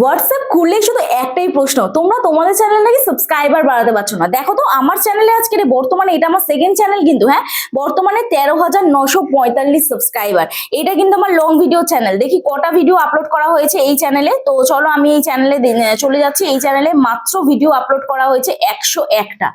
WhatsApp খুললে শুধু একটাই প্রশ্ন, তোমরা তোমাদের চ্যানেল নাকি সাবস্ক্রাইবার বাড়াতে পারছ না। দেখো তো, আমার চ্যানেলে আজকে বর্তমানে, এটা আমার সেকেন্ড চ্যানেল কিন্তু হ্যাঁ বর্তমানে তেরো হাজার নশো পঁয়তাল্লিশ সাবস্ক্রাইবার এটা কিন্তু আমার লং ভিডিও চ্যানেল দেখি কটা ভিডিও আপলোড করা হয়েছে এই চ্যানেলে তো চলো, আমি এই চ্যানেলে চলে যাচ্ছি। এই চ্যানেলে মাত্র ভিডিও আপলোড করা হয়েছে একশো একটা।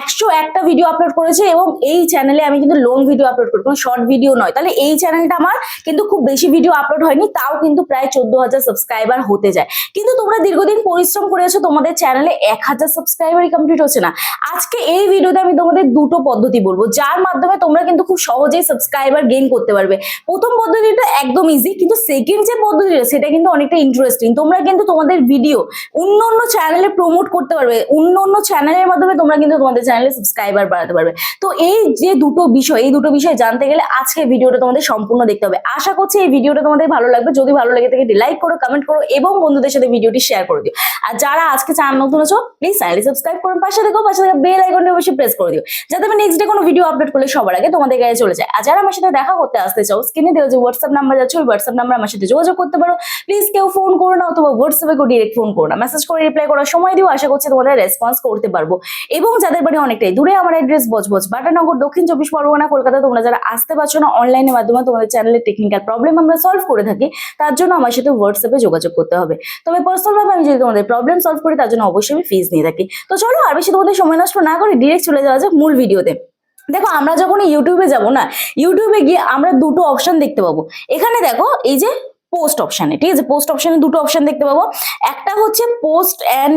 একশো একটা ভিডিও আপলোড করেছে এবং এই চ্যানেলে আমি কিন্তু লং ভিডিও আপলোড করি। কোনো শর্ট ভিডিও নয়। তাহলে এই চ্যানেলটা আমার কিন্তু খুব বেশি ভিডিও আপলোড হয়নি, তাও কিন্তু প্রায় চোদ্দ হাজার সাবস্ক্রাইবার হতে যায়। কিন্তু তোমরা দীর্ঘদিন পরিশ্রম করেছ তোমাদের চ্যানেলে এক হাজার সাবস্ক্রাইবারই কমপ্লিট হচ্ছে না। আজকে এই ভিডিওতে আমি তোমাদের দুটো পদ্ধতি বলব, যার মাধ্যমে তোমরা কিন্তু খুব সহজেই সাবস্ক্রাইবার গেইন করতে পারবে। প্রথম পদ্ধতিটা একদম ইজি কিন্তু সেকেন্ড যে পদ্ধতিটা, সেটা কিন্তু অনেকটা ইন্টারেস্টিং তোমরা কিন্তু তোমাদের ভিডিও অন্য অন্য চ্যানেলে প্রমোট করতে পারবে, অন্য অন্য চ্যানেলের মাধ্যমে তোমরা কিন্তু তোমাদের চ্যানেলে সাবস্ক্রাইবার বাড়াতে পারবে। তো এই যে দুটো বিষয়, এই দুটো বিষয় জানতে গেলে আজকে ভিডিওটা তোমাদের সম্পূর্ণ দেখতে হবে। আশা করছি এই ভিডিওটা তোমাদের ভালো লাগবে। যদি ভালো লাগে থাকে লাইক করো কমেন্ট করো, এবং বন্ধুদের সাথে ভিডিওটি শেয়ার করে দিও। আর যারা আজকে চ্যানেল নতুন আছো প্লিজ চ্যানেলটি সাবস্ক্রাইব করুন পাশে দেখো পাশে দেখো বেল আইকনটি অবশ্যই প্রেস করে দিও। যাতে আমি নেক্সট ডে কোনো ভিডিও আপলোড করলে সবার আগে তোমাদের গায়ে চলে যায়। আর যারা আমার সাথে দেখা করতে আসতে চাও স্ক্রিনে দেওয়া যে হোয়াটসঅ্যাপ নাম্বার যাচ্ছে, ওই হোয়াটসঅ্যাপ নাম্বার আমার সাথে যোগাযোগ করতে পারো। প্লিজ কেউ ফোন করো না অথবা হোয়াটসঅ্যাপে কেউ ডিরেক্ট ফোন করো না। মেসেজ করে রিপ্লাই করার সময় দিও, আশা করছি তোমাদের রেসপন্স করতে পারব। এবং যাদের বাড়ি অনেকটাই দূরে, আমার অ্যাড্রেস বজবজ, বাটানগর, দক্ষিণ চব্বিশ পরগনা, কলকাতা, তোমরা যারা আসতে পারছ না অনলাইনের মাধ্যমে, তোমাদের চ্যানেলের টেকনিক্যাল প্রবলেম আমরা সলভ করে থাকি, তার জন্য আমার সাথে হোয়াটসঅ্যাপে যোগাযোগ করতে হবে। তবে পার্সোনাল ভাবে আমি যদি তোমাদের প্রবলেম সলভ করি, তার জন্য অবশ্যই আমি ফিজ নিয়ে থাকি। তো চলো আর বেশি তোমাদের সময় নষ্ট না করে ডিরেক্ট চলে যাওয়া যাক মূল ভিডিওতে দেখো, আমরা যখন ইউটিউবে যাব না ইউটিউবে গিয়ে আমরা দুটো অপশন দেখতে পাবো। এখানে দেখো, এই যে পোস্ট অপশানে ঠিক আছে? পোস্ট অপশানে দুটো অপশন দেখতে পাবো। একটা হচ্ছে post and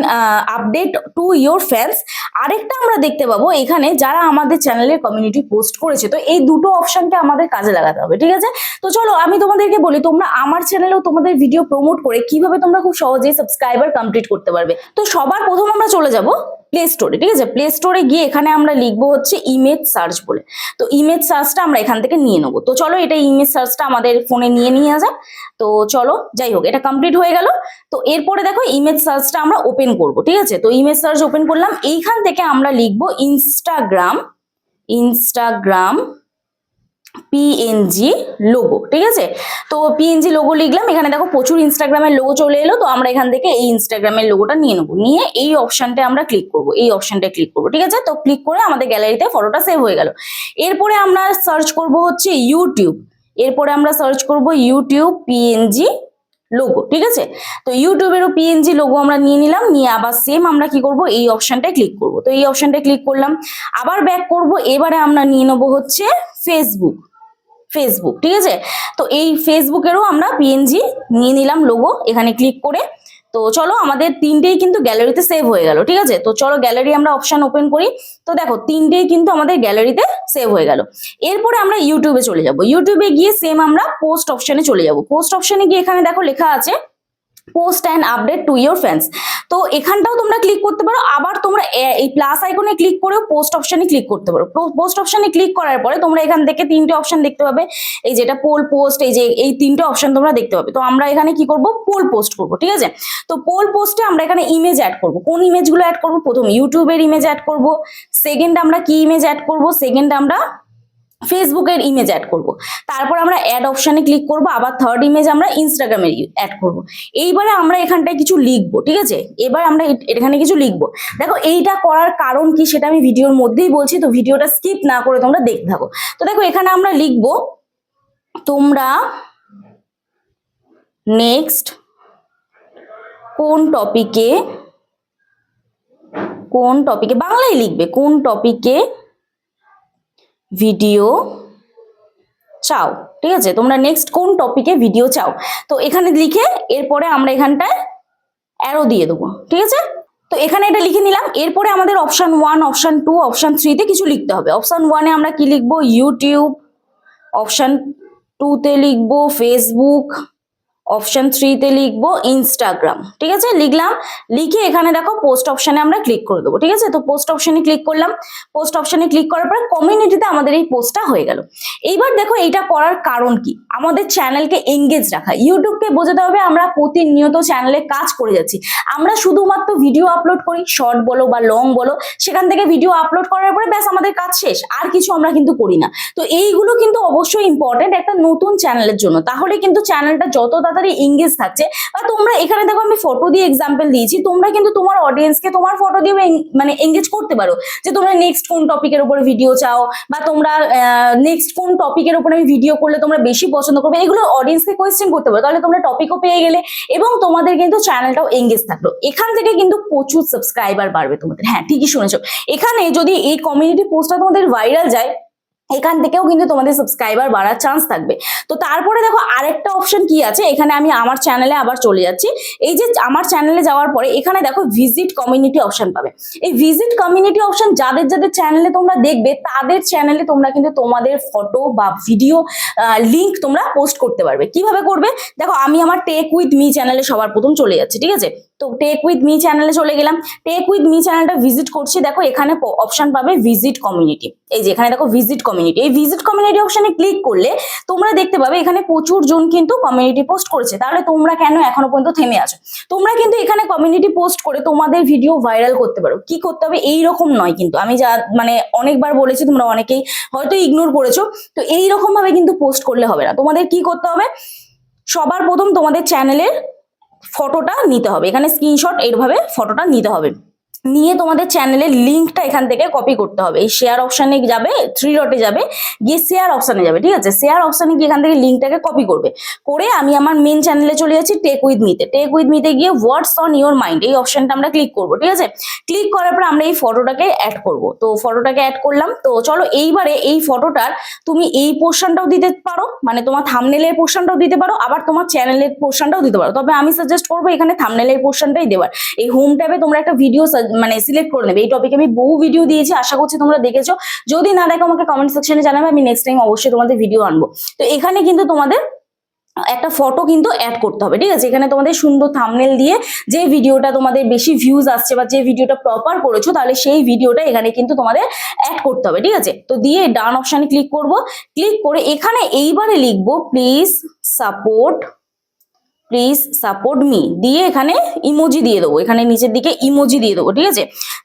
update to your fans আরেকটা আমরা দেখতে পাবো এখানে যারা আমাদের চ্যানেলের কমিউনিটি পোস্ট করেছে। তো এই দুটো অপশনকে আমাদের কাজে লাগাতে হবে, ঠিক আছে? তো চলো, আমি তোমাদেরকে বলি, তোমরা আমার চ্যানেলেও তোমাদের ভিডিও প্রমোট করে কীভাবে তোমরা খুব সহজেই সাবস্ক্রাইবার কমপ্লিট করতে পারবে। তো সবার প্রথম আমরা চলে যাব। প্লে স্টোরে ঠিক আছে? প্লে স্টোরে গিয়ে এখানে আমরা লিখব হচ্ছে ইমেজ সার্চ বলে। তো ইমেজ সার্চটা আমরা এখান থেকে নিয়ে নেব। তো চলো এটা ইমেজ সার্চটা আমাদের ফোনে নিয়ে নিয়ে যাক তো চলো, যাই হোক, এটা কমপ্লিট হয়ে গেল। তো এরপরে দেখো ইমেজ সার্চটা আমরা ওপেন করব, ঠিক আছে? তো ইমেজ সার্চ ওপেন করলাম। এইখান থেকে আমরা লিখব ইনস্টাগ্রাম ইনস্টাগ্রাম পিএনজি লোগো ঠিক আছে? তো পিএনজি লোগো লিখলাম, এখানে দেখো প্রচুর ইনস্টাগ্রামের লোগো চলে এলো, তো আমরা এখান থেকে এই ইনস্টাগ্রামের লোগোটা নিয়ে নেব। নিয়ে এই অপশনটা আমরা ক্লিক করব, এই অপশনটা ক্লিক করব, ঠিক আছে? তো ক্লিক করে আমাদের গ্যালারিতে ফটোটা সেভ হয়ে গেল। এরপরে আমরা সার্চ করব হচ্ছে ইউটিউব এরপরে আমরা সার্চ করব ইউটিউব পিএনজি লোগো ঠিক আছে? তো ইউটিউবেরও পিএনজি লোগো আমরা নিয়ে নিলাম, নিয়ে আবার সেম আমরা কি করব? এই অপশনটায় ক্লিক করব। তো এই অপশনটায় ক্লিক করলাম, আবার ব্যাক করব, এবারে আমরা নিয়ে নেব হচ্ছে ফেসবুক ফেসবুক ঠিক আছে? তো এই ফেসবুকেরও আমরা পিএনজি নিয়ে নিলাম লোগো এখানে ক্লিক করে তো চলো আমাদের তিনটেই কিন্তু গ্যালারিতে সেভ হয়ে গেল, ঠিক আছে? তো চলো গ্যালারি আমরা অপশন ওপেন করি। তো দেখো, তিনটেই কিন্তু আমাদের গ্যালারিতে সেভ হয়ে গেল। এরপরে আমরা ইউটিউবে চলে যাব। ইউটিউবে গিয়ে সেম আমরা পোস্ট অপশনে চলে যাব। পোস্ট অপশনে গিয়ে এখানে দেখো লেখা আছে post and update to your fans তো এখানটাও তোমরা ক্লিক করতে পারো। আবার এই প্লাস আইকনে ক্লিক করেও পোস্ট অপশনে ক্লিক করতে পারো। পোস্ট অপশনে ক্লিক করার পরে তোমরা এখান থেকে তিনটে অপশন দেখতে পাবে। এই যেটা পোল পোস্ট এই যে এই তিনটে অপশন তোমরা দেখতে পাবে। তো আমরা এখানে কি করব? পোল পোস্ট করব, ঠিক আছে? তো পোল পোস্টে আমরা এখানে ইমেজ অ্যাড করব। কোন ইমেজগুলো অ্যাড করব? প্রথম ইউটিউবের ইমেজ অ্যাড করব। সেকেন্ড আমরা কি ইমেজ অ্যাড করব? সেকেন্ড আমরা ফেসবুকের ইমেজ অ্যাড করব। তারপর আমরা অ্যাড অপশানে ক্লিক করব, আবার থার্ড ইমেজ আমরা ইনস্টাগ্রামের অ্যাড করব। এইবারে আমরা এখানটায় কিছু লিখব, ঠিক আছে? এবার আমরা এখানে কিছু লিখব। দেখো, এইটা করার কারণ কি সেটা আমি ভিডিওর মধ্যেই বলছি, তো ভিডিওটা স্কিপ না করে তোমরা দেখতে থাকো। তো দেখো, এখানে আমরা লিখব, তোমরা নেক্সট কোন টপিকে কোন টপিকে বাংলায় লিখবে কোন টপিকে ভিডিও চাও, ঠিক আছে? তোমরা নেক্সট কোন টপিকে ভিডিও চাও? তো এখানে লিখে এরপরে আমরা এখানটায় অ্যারো দিয়ে দেবো, ঠিক আছে? তো এখানে এটা লিখে নিলাম, এরপরে আমাদের option one option two option থ্রিতে কিছু লিখতে হবে। অপশান ওয়ানে আমরা কি লিখব? ইউটিউব অপশান টুতে লিখব ফেসবুক অপশন থ্রিতে লিখব ইনস্টাগ্রাম ঠিক আছে? লিখলাম, লিখে এখানে দেখো পোস্ট অপশনে আমরা ক্লিক করে দেবো, ঠিক আছে? তো পোস্ট অপশনে ক্লিক করলাম পোস্ট অপশনে ক্লিক করার পরে কমিউনিটিতে আমাদের এই পোস্টটা হয়ে গেল। এইবার দেখো এইটা করার কারণ কি? আমাদের চ্যানেলকে এঙ্গেজ রাখা ইউটিউবকে বোঝাতে হবে আমরা প্রতিনিয়ত চ্যানেলে কাজ করে যাচ্ছি। আমরা শুধুমাত্র ভিডিও আপলোড করি শর্ট বলো বা লং বলো, সেখান থেকে ভিডিও আপলোড করার পরে ব্যাস আমাদের কাজ শেষ, আর কিছু আমরা কিন্তু করি না। তো এইগুলো কিন্তু অবশ্যই ইম্পর্টেন্ট একটা নতুন চ্যানেলের জন্য। তাহলে কিন্তু চ্যানেলটা যত তাড়াতাড়ি তাড়াতাড়ি এঙ্গেজ থাকছে। বা তোমরা এখানে দেখো আমি ফটো দিয়ে এক্সাম্পল দিয়েছি, তোমরা কিন্তু তোমার অডিয়েন্সকে তোমার ফটো দিয়ে মানে এঙ্গেজ করতে পারো। যে তোমরা নেক্সট কোন টপিকের উপরে ভিডিও চাও, বা তোমরা নেক্সট কোন টপিকের উপরে আমি ভিডিও করলে তোমরা বেশি পছন্দ করবে। এগুলো অডিয়েন্সকে কোয়েশ্চেন করতে পারো। তাহলে তোমরা টপিকও পেয়ে গেলে এবং তোমাদের কিন্তু চ্যানেলটাও এঙ্গেজ থাকল। এখান থেকে কিন্তু প্রচুর সাবস্ক্রাইবার বাড়বে তোমাদের। হ্যাঁ ঠিকই শুনেছো। এখানে যদি এই কমিউনিটি পোস্টটা তোমাদের ভাইরাল যায় এখান থেকেও কিন্তু তোমাদের সাবস্ক্রাইবার বাড়ার চান্স থাকবে। তো তারপরে দেখো আরেকটা অপশন কি আছে? এখানে আমি আমার চ্যানেলে আবার চলে যাচ্ছি। এই যে আমার চ্যানেলে যাওয়ার পরে এখানে দেখো ভিজিট কমিউনিটি অপশন পাবে। এই ভিজিট কমিউনিটি অপশন যাদের যাদের চ্যানেলে তোমরা দেখবে, তাদের চ্যানেলে তোমরা কিন্তু তোমাদের ফটো বা ভিডিও লিংক তোমরা পোস্ট করতে পারবে। কীভাবে করবে? দেখো আমি আমার টেক উইথ মি চ্যানেলে সবার প্রথম চলে যাচ্ছি, ঠিক আছে? তো টেক উইথ মি চ্যানেলে চলে গেলাম। টেক উইথ মি চ্যানেলটা ভিজিট করছি। দেখো এখানে অপশন পাবে ভিজিট কমিউনিটি এই যে এখানে দেখো ভিজিট কমিউনিটি এই ভিজিট কমিউনিটি অপশনে ক্লিক করলে তোমরা দেখতে পাবে এখানে প্রচুর জন কিন্তু কমিউনিটি পোস্ট করেছে। তাহলে তোমরা কেন এখনও পর্যন্ত থেমে আছো? তোমরা কিন্তু এখানে কমিউনিটি পোস্ট করে তোমাদের ভিডিও ভাইরাল করতে পারো। কি করতে হবে? এই রকম নয় কিন্তু। আমি যা মানে অনেকবার বলেছি, তোমরা অনেকেই হয়তো ইগনোর করেছ। তো এই রকম ভাবে কিন্তু পোস্ট করলে হবে না। তোমাদের কি করতে হবে? সবার প্রথম তোমাদের চ্যানেলের ফটোটা নিতে হবে। এখানে স্ক্রিনশট এইভাবে ফটোটা নিতে হবে। নিয়ে তোমাদের চ্যানেলের লিঙ্কটা এখান থেকে কপি করতে হবে। এই শেয়ার অপশানে যাবে থ্রি ডটে যাবে, গিয়ে শেয়ার অপশানে যাবে, ঠিক আছে? শেয়ার অপশানে গিয়ে এখান থেকে লিঙ্কটাকে কপি করবে। করে আমি আমার মেন চ্যানেলে চলে যাচ্ছি টেক উইথ মিতে টেক উইথ মিতে গিয়ে হোয়াটস অন ইওর মাইন্ড এই অপশানটা আমরা ক্লিক করব, ঠিক আছে? ক্লিক করার পর আমরা এই ফটোটাকে অ্যাড করব। তো ফটোটাকে অ্যাড করলাম। তো চলো এইবারে এই ফটোটার তুমি এই পোর্শনটাও দিতে পারো মানে তোমার থামনেলের পোর্শনটাও দিতে পারো, আবার তোমার চ্যানেলের পোর্শনটাও দিতে পারো। তবে আমি সাজেস্ট করব এখানে থামনেলের পোর্শনটাই দেওয়ার। এই হোম ট্যাবে তোমরা একটা ভিডিও মানে সিলেক্ট করে নেবে। এই টপিকে আমি বহু ভিডিও দিয়েছি, আশা করছি তোমরা দেখেছ। যদি না দেখো, আমাকে কমেন্ট সেকশনে জানাবে, আমি নেক্সট টাইম অবশ্যই তোমাদের ভিডিও আনব। তো এখানে কিন্তু তোমাদের একটা ফটো কিন্তু অ্যাড করতে হবে, ঠিক আছে? এখানে তোমাদের সুন্দর থামনেল দিয়ে যে ভিডিওটা তোমাদের বেশি ভিউজ আসছে বা যে ভিডিওটা প্রপার করেছ, তাহলে সেই ভিডিওটা এখানে কিন্তু তোমাদের অ্যাড করতে হবে, ঠিক আছে? তো দিয়ে ডান অপশানে ক্লিক করব। ক্লিক করে এখানে এইবারে লিখব please support please support me দিয়ে এখানে ইমোজি দিয়ে দেবো। এখানে নিচের দিকে ইমোজি দিয়ে দেবো, ঠিক আছে?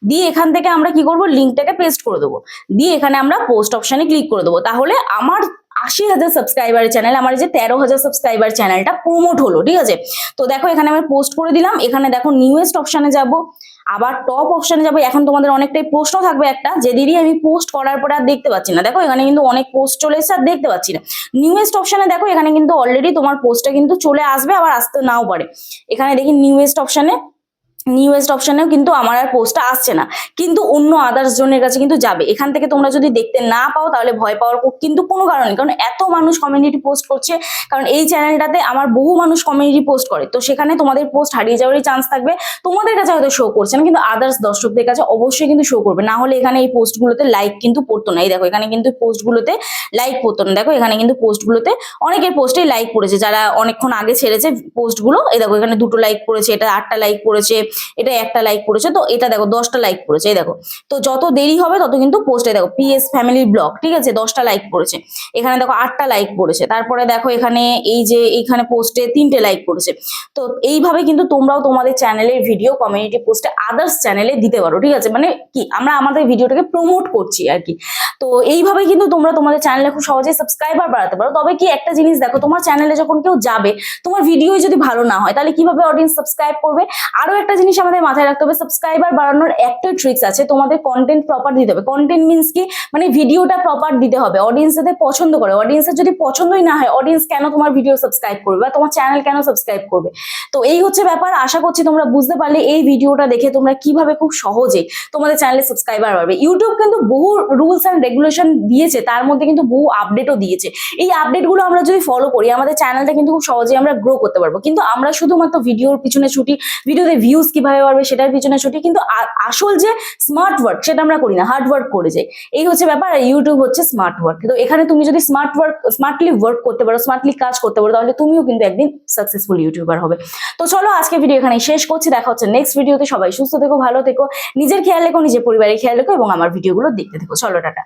দিয়ে এখান থেকে আমরা কি করব? লিঙ্কটাকে পেস্ট করে দেবো। দিয়ে এখানে আমরা পোস্ট অপশানে ক্লিক করে দেবো। তাহলে আমার আশি হাজার সাবস্ক্রাইবার চ্যানেল আমার যে তেরো হাজার সাবস্ক্রাইবার চ্যানেলটা প্রমোট হলো, ঠিক আছে? তো দেখো এখানে আমি পোস্ট করে দিলাম। এখানে দেখো নিউয়েস্ট অপশানে যাব। আবার টপ অপশানে যাব, এখন তোমাদের অনেকটাই প্রশ্ন থাকবে একটা, যে দিদি আমি পোস্ট করার পরে আর দেখতে পাচ্ছি না। দেখো, এখানে কিন্তু অনেক পোস্ট চলে এসেছে আর দেখতে পাচ্ছি না। নিউয়েস্ট অপশানে দেখো, এখানে কিন্তু অলরেডি তোমার পোস্টটা কিন্তু চলে আসবে, আবার আসতে নাও পারে। এখানে দেখি নিউয়েস্ট অপশানে নিউয়েস্ট অপশনেও কিন্তু আমার আর পোস্টটা আসছে না। কিন্তু অন্য আদার্স জনের কাছে কিন্তু যাবে। এখান থেকে তোমরা যদি দেখতে না পাও, তাহলে ভয় পাওয়ার কিন্তু কোনো কারণ কারণ এত মানুষ কমিউনিটি পোস্ট করছে, কারণ এই চ্যানেলটাতে আমার বহু মানুষ কমিউনিটি পোস্ট করে। তো সেখানে তোমাদের পোস্ট হারিয়ে যাওয়ারই চান্স থাকবে। তোমাদের কাছে হয়তো শো করছে না, কিন্তু আদার্স দর্শকদের কাছে অবশ্যই কিন্তু শো করবে। না হলে এখানে এই পোস্টগুলোতে লাইক কিন্তু পড়তো না। এই দেখো, এখানে কিন্তু পোস্টগুলোতে লাইক পড়তো না। দেখো, এখানে কিন্তু পোস্টগুলোতে অনেকের পোস্টেই লাইক পড়েছে। যারা অনেকক্ষণ আগে ছেড়েছে পোস্টগুলো এই দেখো, এখানে দুটো লাইক পড়েছে, এটা আটটা লাইক পড়েছে। এটা একটা লাইক করেছে, তো এটা দেখো দশটা লাইক করেছে, এই দেখো। তো যত দেরি হবে, তত কিন্তু পোস্টে দেখো পিএস ফ্যামিলি ব্লগ ঠিক আছে? দশটা লাইক করেছে। এখানে দেখো আটটা লাইক করেছে। তারপরে দেখো এখানে এই যে এইখানে পোস্টে তিনটে লাইক করেছে। তো এইভাবে কিন্তু তোমরাও তোমাদের চ্যানেলের ভিডিও কমিউনিটি পোস্টে আদার্স চ্যানেলে দিতে পারো, ঠিক আছে? মানে কি, আমরা আমাদের ভিডিওটাকে প্রমোট করছি আর কি। তো এইভাবে কিন্তু তোমরা তোমাদের চ্যানেলে খুব সহজেই সাবস্ক্রাইবার বাড়াতে পারো। তবে কি একটা জিনিস দেখো, তোমার চ্যানেলে যখন কেউ যাবে, তোমার ভিডিও যদি ভালো না হয়, তাহলে কীভাবে অডিয়েন্স সাবস্ক্রাইব করবে? আরও একটা আমাদের মাথায় রাখতে হবে। সাবস্ক্রাইবার বাড়ানোর একটা ট্রিক্স আছে, তোমাদের কন্টেন্ট প্রপার দিতে হবে। কন্টেন্ট মিনস কি? মানে ভিডিওটা প্রপার দিতে হবে। অডিয়েন্স যাতে পছন্দ করে। অডিয়েন্সের যদি পছন্দই না হয় অডিয়েন্স কেন তোমার ভিডিও সাবস্ক্রাইব করবে বা তোমার চ্যানেল কেন সাবস্ক্রাইব করবে? তো এই হচ্ছে ব্যাপার। আশা করছি তোমরা বুঝতে পারলে এই ভিডিওটা দেখে তোমরা কীভাবে খুব সহজে তোমাদের চ্যানেলে সাবস্ক্রাইবার বাড়বে। ইউটিউব কিন্তু বহু রুলস অ্যান্ড রেগুলেশন দিয়েছে, তার মধ্যে কিন্তু বহু আপডেটও দিয়েছে। এই আপডেটগুলো আমরা যদি ফলো করি, আমাদের চ্যানেলটা কিন্তু খুব সহজেই আমরা গ্রো করতে পারব। কিন্তু আমরা শুধুমাত্র ভিডিওর পিছনে ছুটি ভিডিওতে ভিউজ কীভাবে বাড়বে সেটার পিছনে ছুটি, কিন্তু আসল যে স্মার্ট ওয়ার্ক সেটা আমরা করি না হার্ড ওয়ার্ক করে যাই। এই হচ্ছে ব্যাপার, আর ইউটিউব হচ্ছে স্মার্ট ওয়ার্ক তো এখানে তুমি যদি স্মার্ট ওয়ার্ক স্মার্টলি ওয়ার্ক করতে পারো স্মার্টলি কাজ করতে পারো, তাহলে তুমিও কিন্তু একদিন সাকসেসফুল ইউটিউবার হবে। তো চলো আজকে ভিডিও এখানে শেষ করছি, দেখা হচ্ছে নেক্সট ভিডিওতে সবাই সুস্থ থেকো, ভালো থেকো, নিজের খেয়াল রেখো, নিজের পরিবারের খেয়াল রেখো এবং আমার ভিডিওগুলো দেখতে থেকো। চলো, টাটা।